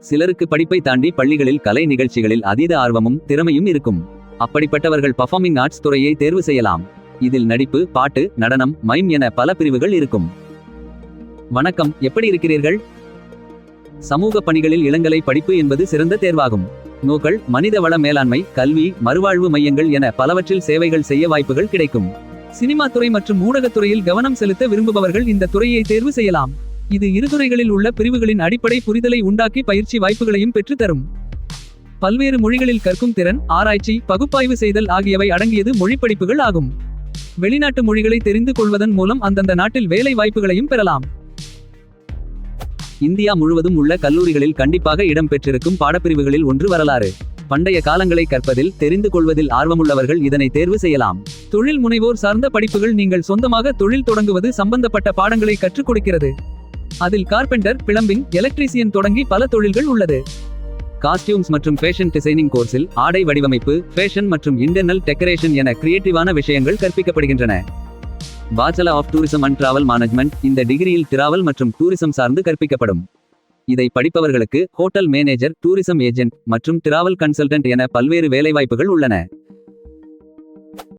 சிலருக்கு படிப்பை தாண்டி பள்ளிகளில் கலை நிகழ்ச்சிகளில் அதீத ஆர்வமும் திறமையும் இருக்கும். அப்படிப்பட்டவர்கள் பர்ஃபார்மிங் ஆர்ட்ஸ் துறையை தேர்வு செய்யலாம். இதில் நடிப்பு பாட்டு நடனம் மைம் என பல பிரிவுகள் இருக்கும். வணக்கம் எப்படி இருக்கிறீர்கள்? சமூக பணிகளில் இளங்கலை படிப்பு என்பது சிறந்த தேர்வாகும். நோக்கள் மனித வள மேலாண்மை கல்வி மறுவாழ்வு மையங்கள் என பலவற்றில் சேவைகள் செய்ய வாய்ப்புகள் கிடைக்கும். சினிமா துறை மற்றும் ஊடகத்துறையில் கவனம் செலுத்த விரும்புபவர்கள் இந்த துறையை தேர்வு செய்யலாம். இது இருதுறைகளில் உள்ள பிரிவுகளின் அடிப்படை புரிதலை உண்டாக்கி பயிற்சி வாய்ப்புகளையும் பெற்றுத்தரும். பல்வேறு மொழிகளில் கற்கும் திறன் ஆராய்ச்சி பகுப்பாய்வு செய்தல் ஆகியவை அடங்கியது மொழிப்படிப்புகள் ஆகும். வெளிநாட்டு மொழிகளை தெரிந்து கொள்வதன் மூலம் அந்தந்த நாட்டில் வேலை வாய்ப்புகளையும் பெறலாம். இந்தியா முழுவதும் உள்ள கல்லூரிகளில் கண்டிப்பாக இடம் பெற்றிருக்கும் பாடப்பிரிவுகளில் ஒன்று வரலாறு. பண்டைய காலங்களை கற்பதில் தெரிந்து கொள்வதில் ஆர்வமுள்ளவர்கள் இதனை தேர்வு செய்யலாம். தொழில் முனைவோர் சார்ந்த படிப்புகள் நீங்கள் சொந்தமாக தொழில் தொடங்குவது சம்பந்தப்பட்ட பாடங்களை கற்றுக் கொடுக்கிறது. அதில் கார்பெண்டர் பிளம்பிங் எலக்ட்ரீசியன் தொடங்கி பல தொழில்கள் உள்ளது. காஸ்டியூம்ஸ் மற்றும் ஃபேஷன் டிசைனிங் கோர்ஸில் ஆடை வடிவமைப்பு ஃபேஷன் மற்றும் இன்டர்னல் டெக்கரேஷன் என கிரியேட்டிவான விஷயங்கள் கற்பிக்கப்படுகின்றன. Bachelor of tourism and travel management இந்த டிகிரியில் டிராவல் மற்றும் டூரிசம் சார்ந்து கற்பிக்கப்படும். இதை படிப்பவர்களுக்கு ஹோட்டல் மேனேஜர் டூரிசம் ஏஜென்ட் மற்றும் டிராவல் கன்சல்டன்ட் என பல்வேறு வேலைவாய்ப்புகள் உள்ளன.